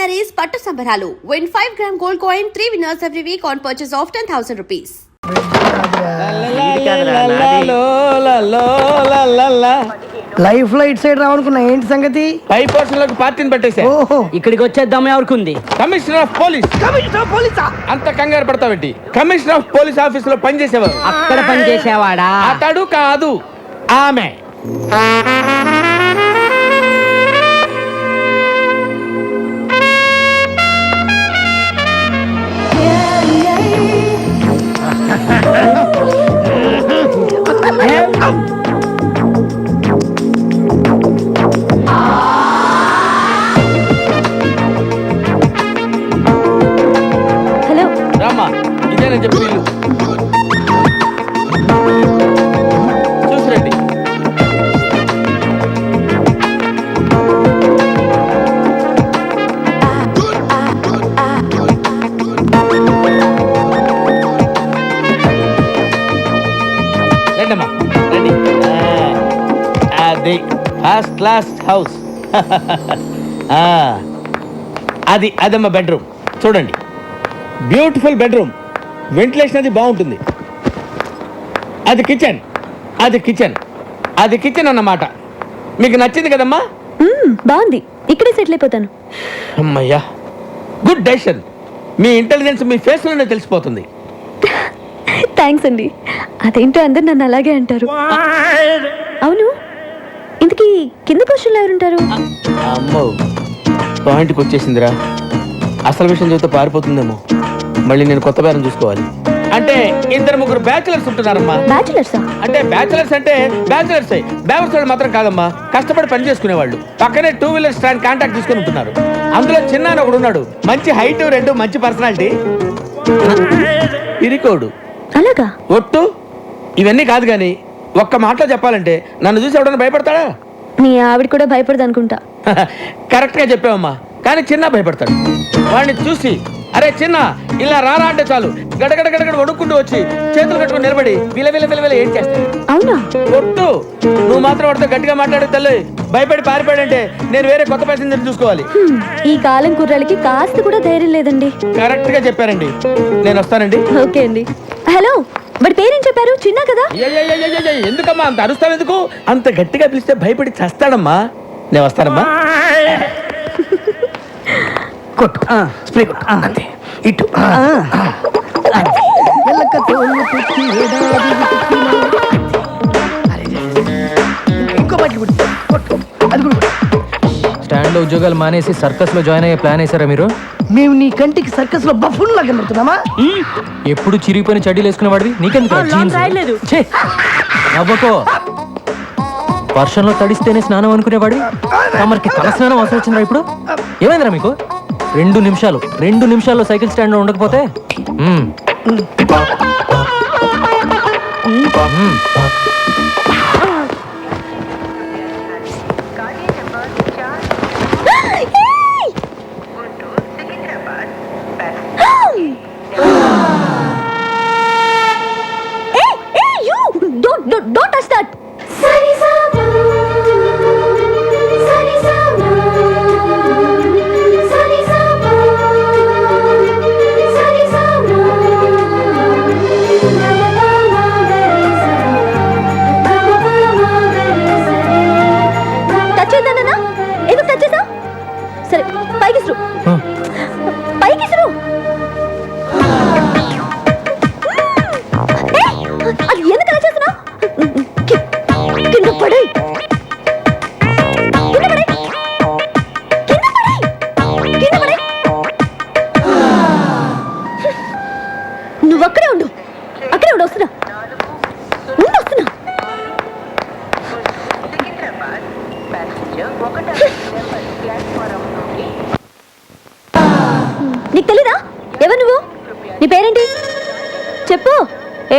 శారీస్ పట్టు సంబరాలు. Win five gram gold coin three winners every week on purchase of ten thousand rupees లైఫ్లో ఇటు side రావనుకున్నా ఏంటి సంగతి? పై పోర్షన్లోకి పార్టీని పెట్టేశా ఓహో. ఇక్కడికి వచ్చేద్దాం ఎవరికి కమిషనర్ ఆఫ్ పోలీస్ పోలీసా అంత కంగారు పడతావేంటి కమిషనర్ ఆఫ్ పోలీస్ ఆఫీస్లో పనిచేసేవారు. అక్కడ పని చేసేవాడా అతడు కాదు ఆమె. ఫస్ట్ క్లాస్ హౌస్ ఆ, అది అదమ్మా బెడ్రూమ్ చూడండి. బ్యూటిఫుల్ బెడ్రూమ్ వెంటిలేషన్ అది బాగుంటుంది. అది కిచెన్ అది కిచెన్ అది కిచెన్ అన్నమాట. మీకు నచ్చింది కదమ్మా? మ్మ్, బాగుంది. ఇక్కడే సెటిల్ అయిపోతాను. అమ్మయ్యా గుడ్ డెసిషన్ మీ ఇంటెలిజెన్స్ మీ ఫేస్లోనే తెలిసిపోతుంది. థ్యాంక్స్ అండి. అదేంటో అందరు నన్ను అలాగే అంటారు. అవును. ఇంతకీ కింద పోస్టుల్లో ఎవరుంటారు? అమ్మో పాయింట్కి వచ్చేసిందిరా. అసలు విషయం చెబితే పారిపోతుందేమో. మళ్ళీ నేను కొత్త బేరం చూసుకోవాలి. అంటే ఇద్దరు ముగ్గురు బ్యాచులర్స్ ఉంటున్నారమ్మా. బ్యాచులర్సా? అంటే బ్యాచులర్స్ అంటే బ్యాచులర్స్. బ్యాచులర్స్ వాళ్ళు మాత్రం కాదమ్మా కష్టపడి పని చేసుకునేవాళ్ళు. పక్కనే టూ వీలర్ స్టాండ్ కాంటాక్ట్ తీసుకుని ఉంటున్నారు. అందులో చిన్న ఒకడు ఉన్నాడు. మంచి హైట్ రెండు మంచి పర్సనాలిటీ ఇరికోడు. అలాగా? ఒట్టు? ఇవన్నీ కాదు కానీ ఒక్క మాటలో చెప్పాలంటే నన్ను చూసి ఎవడన్నా భయపడతాడా? మీ ఆవిడ కూడా భయపడదు అనుకుంటా. కరెక్ట్గా చెప్పావమ్మా. కానీ చిన్న భయపడతాడు. వాడిని చూసి అరే చిన్న ఇలా రారా అంటే చాలు. గడగడ గడగడ వణుక్కుంటూ వచ్చి చేతులు కట్టుకుని నిలబడి విల విల విల విల ఏం చేస్తాడు? అవునా? ఒట్టు నువ్వు మాత్రం వాడితో గట్టిగా మాట్లాడే తల్లి. భయపడి పారిపోయాడంటే నేను వేరే కొత్త ప్యాసింజర్ చూసుకోవాలి. ఈ కాలం కుర్రాళ్ళకి కాస్త కూడా ధైర్యం లేదండి. కరెక్ట్గా చెప్పారండి. నేను వస్తానండి. ఓకే అండి. హలో. వాడి పేరేం చెప్పారు? చిన్న కదా? ఎందుకమ్మా అంత అరుస్తావు ఎందుకు అంత గట్టిగా పిలిస్తే భయపడి చస్తాడమ్మా నేను వస్తానమ్మా కొట్టు స్ప్రే కొట్టు అంతే ఇటు ఇంకో కొట్టు అది కూడా స్టాండ్లో ఉద్యోగాలు మానేసి సర్కస్లో జాయిన్ అయ్యే ప్లాన్ వేసారా మీరు మేము నీ కంటికి సర్కస్లో బఫున్ లాగా కనబడుతున్నామా ఎప్పుడు చిరిగిపోయిన చడ్డీలు వేసుకునే వాడివి? నీకెందుకు? ఛే! నవ్వకో. వర్షంలో తడిస్తేనే స్నానం అనుకునేవాడివి? తమరికి తల స్నానం అవసరం వచ్చిందా ఇప్పుడు? ఏమైందిరా మీకు? రెండు నిమిషాలు. రెండు నిమిషాల్లో సైకిల్ స్టాండ్లో ఉండకపోతే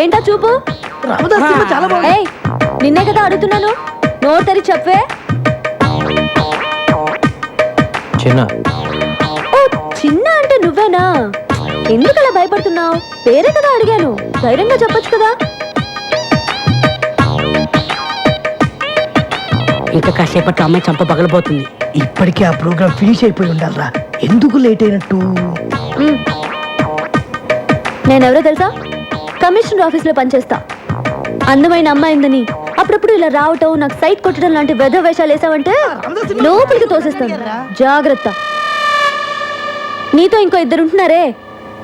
ఏంటా చూపు? రామదాస్ సినిమా చాలా బాగుంది. ఏయ్ నిన్నే కదా అడుగుతున్నాను. నోరు తెరి చెప్పే. చిన్న. ఓ చిన్న అంటే నువ్వేనా? ఎందుకు అలా భయపడుతున్నావు? పేరే కదా అడిగాను. ధైర్యంగా చెప్పొచ్చు కదా. ఇంకా కాసేపట్లో అమ్మాయి చంప పగలబోతుంది. ఇప్పటికే ఆ ప్రోగ్రామ్ ఫినిష్ అయిపోయి ఉండాలిరా. ఎందుకు లేట్ అయినట్టు? నేనెవరో తెలుసా? కమిషనర్ ఆఫీస్లో పనిచేస్తా. అందమైన అమ్మాయిందని అప్పుడప్పుడు ఇలా రావటం నాకు సైట్ కొట్టడం లాంటి వెధ వేషాలు వేసావంటే లోపలికి తోసేస్తాను. జాగ్రత్త. నీతో ఇంకో ఇద్దరు ఉంటున్నారే?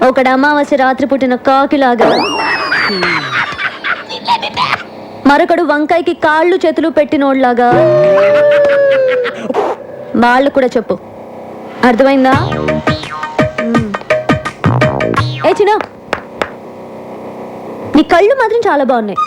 ఒకడు అమావాస్య రాత్రి పుట్టిన కాకిలాగా. మరొకడు వంకాయకి కాళ్ళు చేతులు పెట్టినోడ్లాగా వాళ్ళు కూడా చెప్పు. అర్థమైందా. ఏ చిన్న నీ కళ్ళు మాత్రం చాలా బాగున్నాయి.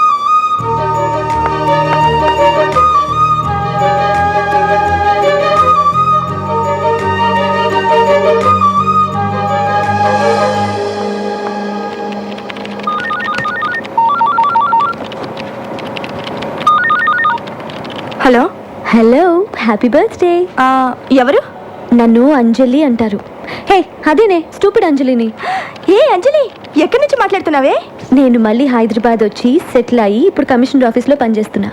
హలో? Hello happy birthday. ఎవరు? నన్ను అంజలి అంటారు. హే అదేనే స్టూపిడ్ అంజలిని. ఏ అంజలి ఎక్కడి నుంచి మాట్లాడుతున్నావే? నేను మళ్ళీ హైదరాబాద్ వచ్చి సెటిల్ అయ్యి ఇప్పుడు కమిషనర్ ఆఫీస్లో పనిచేస్తున్నా.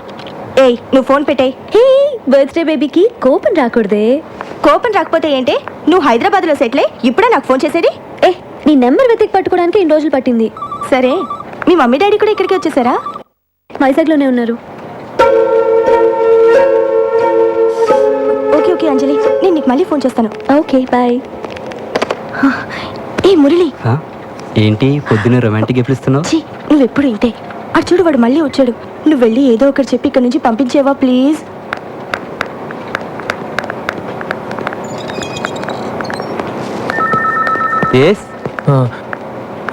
ఏయ్ నువ్వు ఫోన్ పెట్టే హే బర్త్డే బేబీకి కోపం రాకూడదే. కోపం రాకపోతే ఏంటి? నువ్వు హైదరాబాద్లో సెటిల్ అయ్యి ఇప్పుడే నాకు ఫోన్ చేసేది? ఏ నీ నెంబర్ వెతికి పట్టుకోవడానికి ఇన్ని రోజులు పట్టింది. సరే మీ మమ్మీ డాడీ కూడా ఇక్కడికి వచ్చేసారా? వైజాగ్లోనే ఉన్నారు. Okay okay Anjali. నేను నీకు మళ్ళీ ఫోన్ చేస్తాను. Okay bye. ఏ మురళి? ఏంటి? పొద్దున్న రొమాంటిక్ గిఫ్ట్లు ఇస్తున్నావు? ఛీ నువ్వు ఎప్పుడు ఇంతే. అటు చూడు వాడు మళ్ళీ వచ్చాడు. నువ్వు వెళ్ళి ఏదో ఒకటి చెప్పి ఇక్కడ నుంచి పంపించేవా ప్లీజ్? ఎస్ ఆ,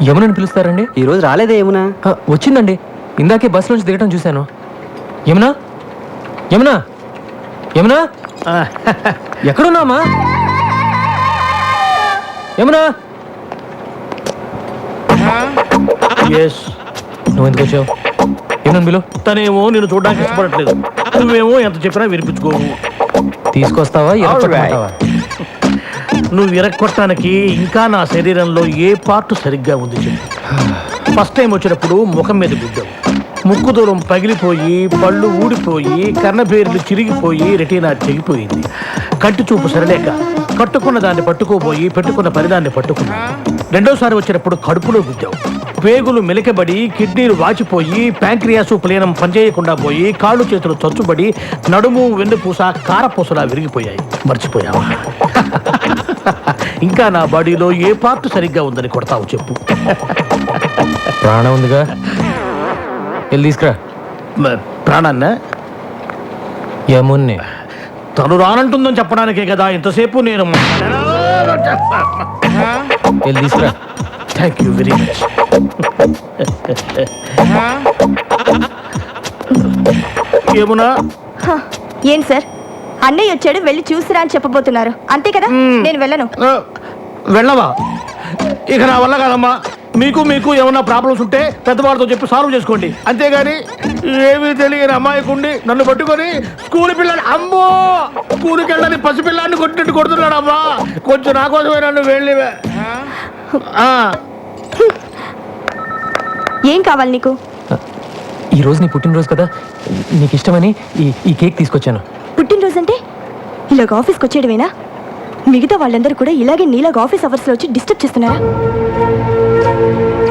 యమునని పిలుస్తారండి? ఈరోజు రాలేదే ఏమునా ఆ, వచ్చిందండి. ఇందాకే బస్ నుంచి దిగటం చూశాను. యమునా? యమునా? యమునా? ఎక్కడున్నామా యమునా? ఎస్ నువ్వు ఎందుకు వచ్చావు? యమునని పిలు తనేమో నేను చూడడానికి ఇష్టపడట్లేదు. నువ్వేమో ఎంత చెప్పినా వినిపించుకోవు తీసుకొస్తావా? ఎరగొట్టమంటావా? నువ్వు విరక్కొట్టడానికి ఇంకా నా శరీరంలో ఏ పార్ట్ సరిగ్గా ఉంది చెప్పు. ఫస్ట్ టైం వచ్చినప్పుడు ముఖం మీద గుద్దావు ముక్కు దూరం పగిలిపోయి పళ్ళు ఊడిపోయి కన్నబేర్లు చిరిగిపోయి రెటీనా చెగిపోయింది కంటి చూపు సరలేక కట్టుకున్న దాన్ని పట్టుకోబోయి పెట్టుకున్న పరిదాన్ని పట్టుకున్నా రెండోసారి వచ్చినప్పుడు కడుపులో గుద్దావు పేగులు మెలికబడి కిడ్నీలు వాచిపోయి ప్యాంక్రియాసు ప్లీనం పనిచేయకుండా పోయి కాళ్ళు చేతులు చచ్చుబడి నడుము వెన్నుపూస కారపూసలా విరిగిపోయాయి. మర్చిపోయావా? ఇంకా నా బాడీలో ఏ పార్ట్ సరిగ్గా ఉందని కొడతావు చెప్పు. ప్రాణం ఉందిగా? వెళ్ళి తీసుకురా. ప్రాణాన్న? యమున్ని తను రానంటుందని చెప్పడానికే కదా ఇంతసేపు నేను వెళ్ళి తీసుకురా. Thank you very much Yamuna హ, ఏం సార్? అన్నయ్య వచ్చాడు వెళ్ళి చూసిరా అని చెప్పబోతున్నారు. అంతే కదా? నేను వెళ్ళను. వెళ్ళవా? ఇక నా వల్ల కాదమ్మా. మీకు మీకు ఏమన్నా ప్రాబ్లమ్స్ ఉంటే పెద్దవాడితో చెప్పి సాల్వ్ చేసుకోండి. అంతేగాని ఏమీ తెలియని అమ్మాయికుండి నన్ను పట్టుకొని స్కూల్ పిల్లలు అమ్మో! స్కూల్కి వెళ్ళని పసిపిల్లాన్ని కొట్టినట్టు కొడుతున్నాడు అమ్మా కొంచెం నా కోసమే నన్ను వెళ్ళి ఆ, ఏం కావాలి నీకు? ఈ రోజు నీ పుట్టినరోజు కదా. నీకు ఇష్టమని ఈ ఈ కేక్ తీసుకొచ్చాను. పుట్టినరోజు అంటే ఇలాగ ఆఫీస్కి వచ్చేయడమేనా? మిగతా వాళ్ళందరూ కూడా ఇలాగే నీలాగ ఆఫీస్ అవర్స్లో వచ్చి డిస్టర్బ్ చేస్తున్నారా?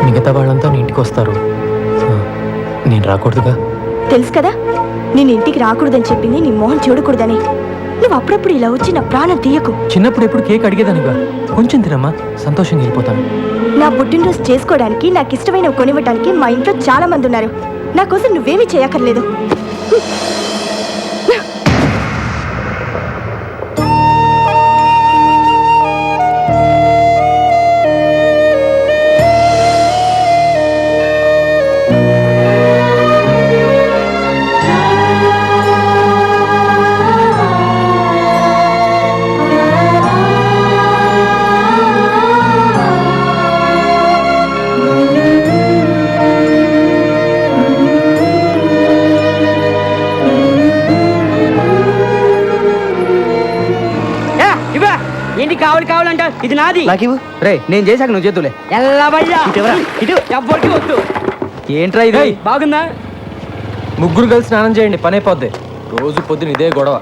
మిగతా వాళ్ళంతా నీ ఇంటికి వస్తారు. నేను రాకూడదుగా? తెలుసు కదా నేను ఇంటికి రాకూడదని చెప్పింది నీ మొహం చూడకూడదని. నువ్వు అప్పుడప్పుడు ఇలా వచ్చి నా ప్రాణం తీయకు. చిన్నప్పుడు ఎప్పుడు కేక్ అడిగేదానిగా కొంచెం తినమ్మా సంతోషంగా వెళ్ళిపోతాను. నా పుట్టినరోజు చేసుకోవడానికి నాకు ఇష్టమైన కొనివ్వడానికి మా ఇంట్లో చాలా మంది ఉన్నారు. నా కోసం నువ్వేమీ చేయక్కర్లేదు. నాది. నాకు ఇవ్వు రే నేను చేశాక నువ్వు చేతులే. ఎల్లబయ్యా. ఇటువరా, ఇటు. ఎవ్వరికి వద్దు. ఏంట్రా ఇది? ఏయ్, బాగుందా? ముగ్గురు కలిసి స్నానం చేయండి పని అయిపోద్ది. రోజు పొద్దున ఇదే గొడవ.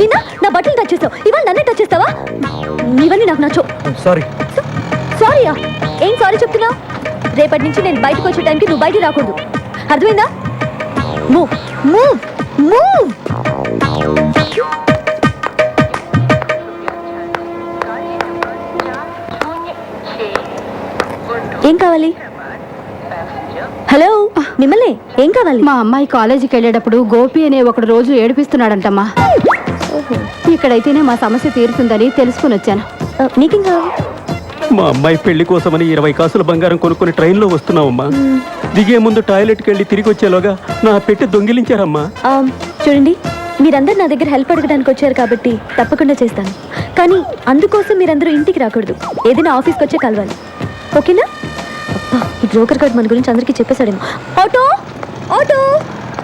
నిన్న నా బట్టలు టచ్ చేస్తావు ఇవాళ నన్నే టచ్ చేస్తావా? ఇవన్నీ నాకు నచ్చవు. సారీ సారీయా ఏం సారీ చెప్తున్నావు? రేపటి నుంచి నేను బయటకు వచ్చే టైంకి నువ్వు బయట రాకూడదు. అర్థమైందా? మూవ్ మూవ్ మూవ్ మిమ్మల్ని ఏం కావాలి? మా అమ్మాయి కాలేజీకి వెళ్ళేటప్పుడు గోపి అనే ఒకడు రోజు ఏడిపిస్తున్నాడంటమ్మా. ఇక్కడైతేనే మా సమస్య తీరుతుందని తెలుసుకుని వచ్చాను. ఆ, నీకేం కావాలి? మా అమ్మాయి పెళ్ళి కోసమని ఇరవై కాసుల బంగారం కొనుక్కొని ట్రైన్లో వస్తున్నావమ్మా. దిగే ముందు టాయిలెట్కి వెళ్ళి తిరిగి వచ్చేలోగా నా పెట్టి దొంగిలించారమ్మా. ఆ, చూడండి మీరందరూ నా దగ్గర హెల్ప్ అడగడానికి వచ్చారు కాబట్టి తప్పకుండా చేస్తాను. కానీ అందుకోసం మీరందరూ ఇంటికి రాకూడదు. ఏదైనా ఆఫీస్కి వచ్చే కలవాలి. ఓకేనా? ఈ బ్రోకర్ కార్డ్ మన గురించి అందరికీ చెప్పేశాడేమో. ఆటో? ఆటో?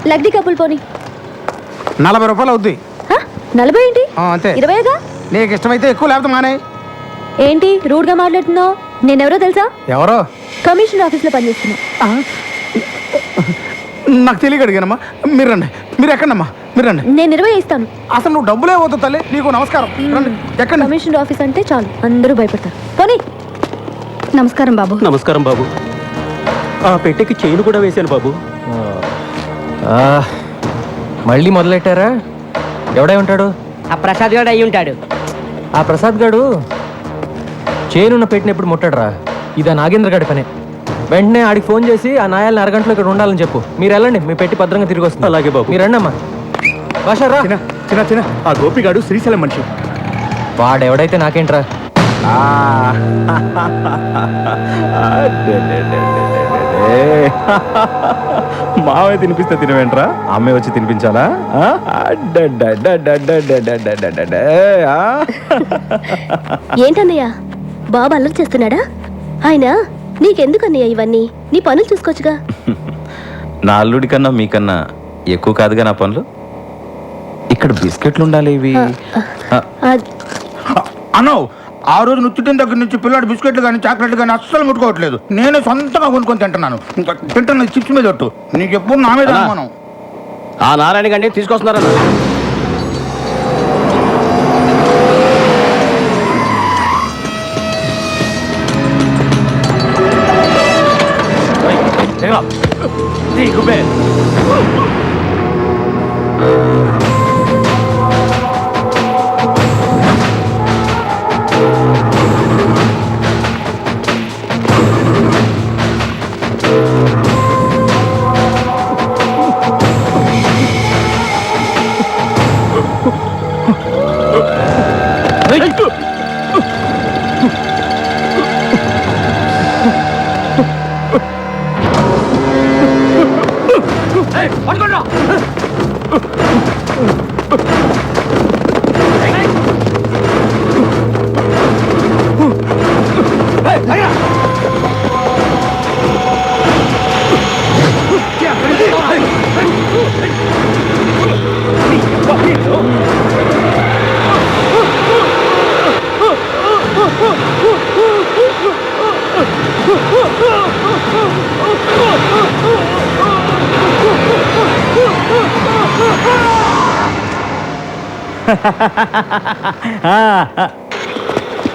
లగ్డీ కప్పులు పోని. నలభై రూపాయలు అవుద్ది. హ? నలభై ఏంటి? ఆ, అంతే. ఇరవైగా నీకు ఇష్టమైతే ఎక్కువ లేకపోతే మానే. ఏంటి? రూడ్గా మాట్లాడుతున్నావు? నేనెవరో తెలుసా? ఎవరో? కమిషనర్ ఆఫీస్లో పనిచేస్తున్నా నాకు తెలియక అడిగానమ్మా. మీరు రండి. మీరు ఎక్కడమ్మా మీరు రండి. నేను ఇరవై ఇస్తాను. అసలు నువ్వు డబ్బులే పోతావు తల్లి. నీకు నమస్కారం. రండి. ఎక్కండి. కమిషనర్ ఆఫీస్ అంటే చాలు. అందరూ భయపడతారు. పోనీ. నమస్కారం బాబు. నమస్కారం బాబు. ఆ పెట్టెకి చైన్ కూడా వేశాను బాబు. ఆ, మళ్ళీ మొదలెట్టారా? ఎవడై ఉంటాడు? ఆ ప్రసాద్ గారు అయి ఉంటాడు. ఆ ప్రసాద్ గాడు? చేనున్న పెట్టిన ఎప్పుడు ముట్టాడురా? ఇది ఆ నాగేంద్ర గాడి పనే. వెంటనే ఆడికి ఫోన్ చేసి ఆ నాయాలని అరగంటలో ఇక్కడ ఉండాలని చెప్పు. మీరు వెళ్ళండి మీ పెట్టి భద్రంగా తిరిగి వస్తుంది. అలాగే బాబు. మీరు రండి అమ్మా భాషా రా. చిన్న చిన్న చిన్న. ఆ గోపిగాడు శ్రీశైలం మనిషి. వాడెవడైతే నాకేంట్రా? మావే తినిపిస్తే తినవేంట్రా? అమ్మే వచ్చి తినిపించాలా? ఏంటన్నయ్య బాబు అల్లరి చేస్తున్నాడా ఆయన నీకెందుకన్నయ్య ఇవన్నీ నీ పనులు చూసుకోవచ్చుగా నా అల్లుడి కన్నా మీకన్నా ఎక్కువ కాదుగా నా పనులు ఇక్కడ బిస్కెట్లు ఉండాలి ఇవి అనో ఆ రోజు నువ్వు తిట్టిన దగ్గర నుంచి పిల్లాడు బిస్కెట్లు కానీ చాక్లెట్లు కానీ అస్సలు ముట్టుకోవట్లేదు నేను సొంతంగా కొనుక్కొని తింటున్నాను ఇంకా తింటున్న చిప్స్ మీద ఒట్టు నీకు ఎప్పుడు నా మీద అనుమానం ఆ నారాయణ గండి తీసుకొస్తున్నారన్న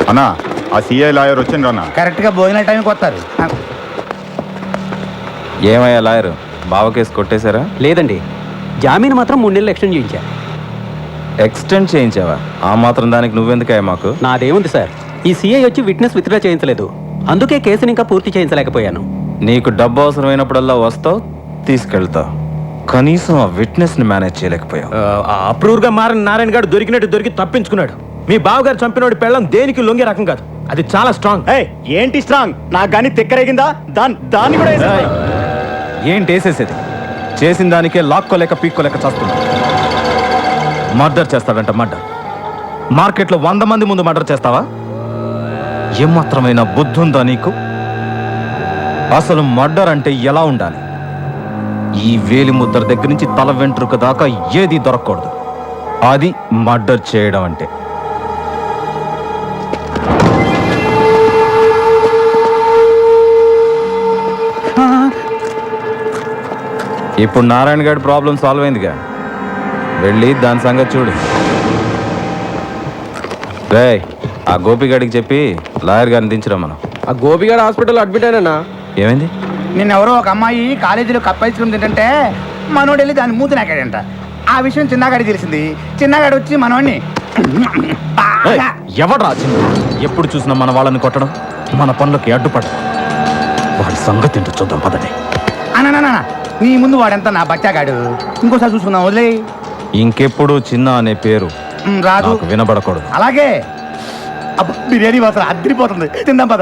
అన్నా ఆ సిఐ లాయర్ వచ్చిండ్రు అన్న. కరెక్ట్గా భోజన టైంకి వస్తారు. ఏమయ్యా లాయర్? బావ కేసు కొట్టేశారా? లేదండి. జామీన్ మాత్రం మూడు నెలలు ఎక్స్టెండ్ చేయించా. ఎక్స్టెండ్ చేయించావా? ఆ మాత్రం దానికి నువ్వెందుకయ్యా మాకు? నాదేముంది సార్. ఈ సిఐ వచ్చి విట్నెస్ విత్డ్రా చేయించలేదు. అందుకే కేసుని ఇంకా పూర్తి చేయించలేకపోయాను. నీకు డబ్బు అవసరమైనప్పుడల్లా వస్తావు తీసుకెళ్తావు. కనీసం ఆ విట్నెస్ని మేనేజ్ చేయలేకపోయావు. అప్రూవ్గా మారిన నారాయణ గారు దొరికినట్టు దొరికి తప్పించుకున్నాడు. మీ బావగారు చంపినోడి పెళ్ళం దేనికి లొంగే రకం కాదు. అది చాలా స్ట్రాంగ్ ఏంటి స్ట్రాంగ్ నాకు కానీ తిక్కరేగిందా? దాని దాన్ని కూడా ఏంటి వేసేసేది? చేసిన దానికే లాక్కోలేక పీక్కోలేక చేస్తున్నా. మర్డర్ చేస్తాడంట మర్డర్. మార్కెట్లో వంద మంది ముందు మర్డర్ చేస్తావా? ఏమాత్రమైన బుద్ధి ఉందా నీకు? అసలు మర్డర్ అంటే ఎలా ఉండాలి? ఈ వేలి ముద్ర దగ్గర నుంచి తల వెంట్రుక దాకా ఏది దొరకకూడదు. అది మర్డర్ చేయడం అంటే. ఇప్పుడు నారాయణ గారి ప్రాబ్లం సాల్వ్ అయిందిగా. వెళ్ళి దాని సంగతి చూడు. రే ఆ గోపిగాడికి చెప్పి లాయర్ గారిని దించరా మనం? ఆ గోపిగాడు హాస్పిటల్ అడ్మిట్ అయినా ఏమైంది? నిన్నెవరో ఒక అమ్మాయి కాలేజీలో కప్ ఐస్ క్రీమ్ తింటుంటే మనోడు వెళ్ళి దాన్ని మూతి నాకాడంట. ఆ విషయం చిన్నగాడికి తెలిసింది. చిన్నగాడు వచ్చి మనోడిని ఎవడ్రా చిన్న? ఎప్పుడు చూసినా మన వాళ్ళని కొట్టడం మన పనులకి అడ్డుపడడం. వాడి సంగతి ఏంటో చూద్దాం పదండి. అన్న నీ ముందు వాడెంత నా బచ్చాగాడు? ఇంకోసారి చూసుకుందాం వదిలే. ఇంకెప్పుడు చిన్న అనే పేరు రాదు. వినబడకూడదు. అలాగే. అబ్బ, బిర్యానీ మాత్రం అద్దరిపోతుంది తిందాం పద.